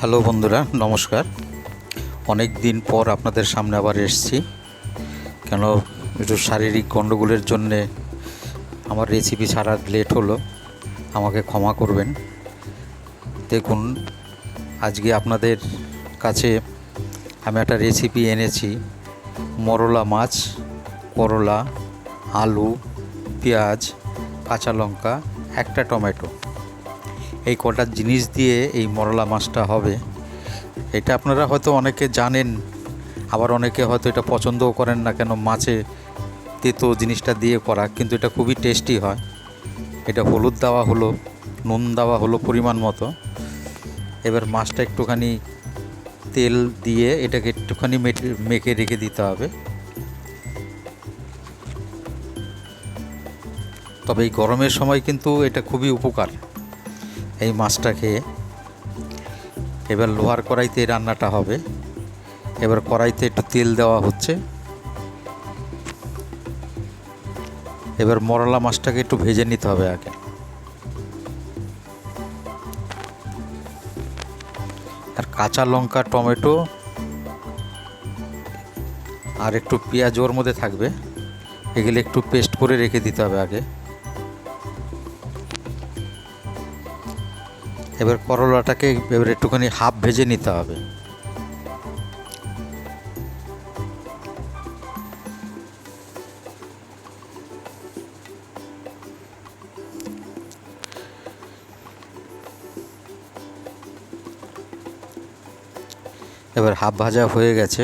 Hello বন্ধুরা, নমস্কার। অনেক দিন পর আপনাদের সামনে আবার এসেছি। কেন, একটু শারীরিক গণ্ডগোলের জন্যে আমার রেসিপি ছাড়া লেট হলো। আমাকে ক্ষমা করবেন। দেখুন, আজকে আপনাদের কাছে আমি একটা রেসিপি এনেছি। মরলা মাছ, করলা, আলু, পেঁয়াজ, কাঁচা লঙ্কা, একটা টমেটো। এই কটা জিনিস দিয়ে এই মরলা মাছটা হবে। এটা আপনারা হয়তো অনেকে জানেন, আবার অনেকে হয়তো এটা পছন্দও করেন না কেন মাছে তেতো জিনিসটা দিয়ে করা, কিন্তু এটা খুবই টেস্টি হয়। এটা হলুদ দেওয়া হলো, নুন দেওয়া হলো পরিমাণ মতো। এবার মাছটা একটুখানি তেল দিয়ে এটাকে একটুখানি মেখে রেখে দিতে হবে। তবে এই গরমের সময় কিন্তু এটা খুবই উপকার। এই মাছটা খেয়ে এবার লোহার কড়াইতে রান্নাটা হবে। এবার কড়াইতে একটু তেল দেওয়া হচ্ছে। এবার মরলা মাছটাকে একটু ভেজে নিতে হবে আগে। আর কাঁচা লঙ্কা, টমেটো আর একটু পেঁয়াজ ওর মধ্যে থাকবে। এগুলো একটু পেস্ট করে রেখে দিতে হবে আগে। এবার করলাটাকে এবার একটুখানি হাফ ভেজে নিতে হবে। এবার হাফ ভাজা হয়ে গেছে।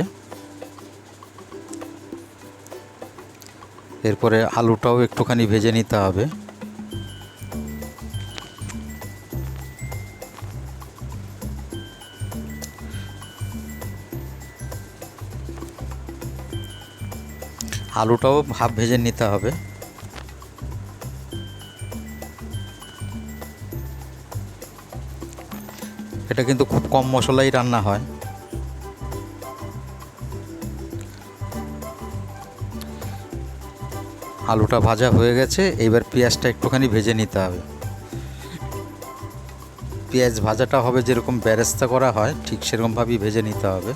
এরপরে আলুটাও একটুখানি ভেজে নিতে হবে। আলুটাও হাফ ভেজে নিতে হবে। এটা কিন্তু খুব কম মশলাই রান্না হয়। আলুটা ভাজা হয়ে গেছে, এবার পেঁয়াজটা একটুখানি ভেজে নিতে হবে। পেঁয়াজ ভাজাটা হবে যেরকম ব্যারেস্তা করা হয়, ঠিক সেরকমভাবেই ভেজে নিতে হবে।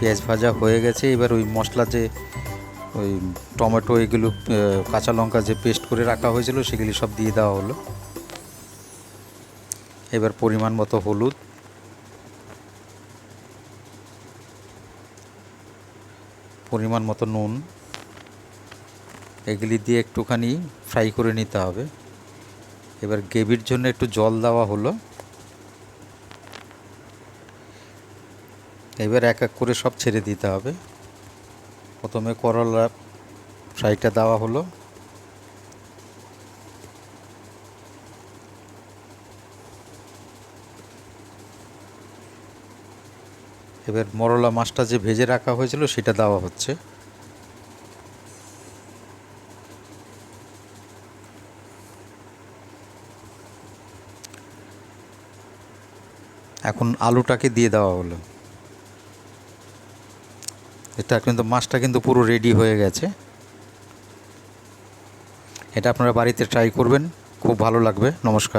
পেঁয়াজ ভাজা হয়ে গেছে। এবার ওই মশলা যে, ওই টমেটো, এগুলো কাঁচা লঙ্কা যে পেস্ট করে রাখা হয়েছিল, সেগুলি সব দিয়ে দেওয়া হলো। এবার পরিমাণ মতো হলুদ। পরিমাণ মতো নুন। এগুলি দিয়ে একটুখানি ফ্রাই করে নিতে হবে। এবার গ্রেভির জন্য একটু জল দেওয়া হলো। এবার এক এক করে সব ছেড়ে দিতে হবে। প্রথমে করলা ফ্রাইটা দেওয়া হলো। এবার মরলা মাছটা যে ভেজে রাখা হয়েছিল সেটা দেওয়া হচ্ছে। এখন আলুটাকে দিয়ে দেওয়া হলো। এটা কিন্তু মাছটা কিন্তু পুরো রেডি হয়ে গেছে। এটা আপনারা বাড়িতে ট্রাই করবেন, খুব ভালো লাগবে, নমস্কার।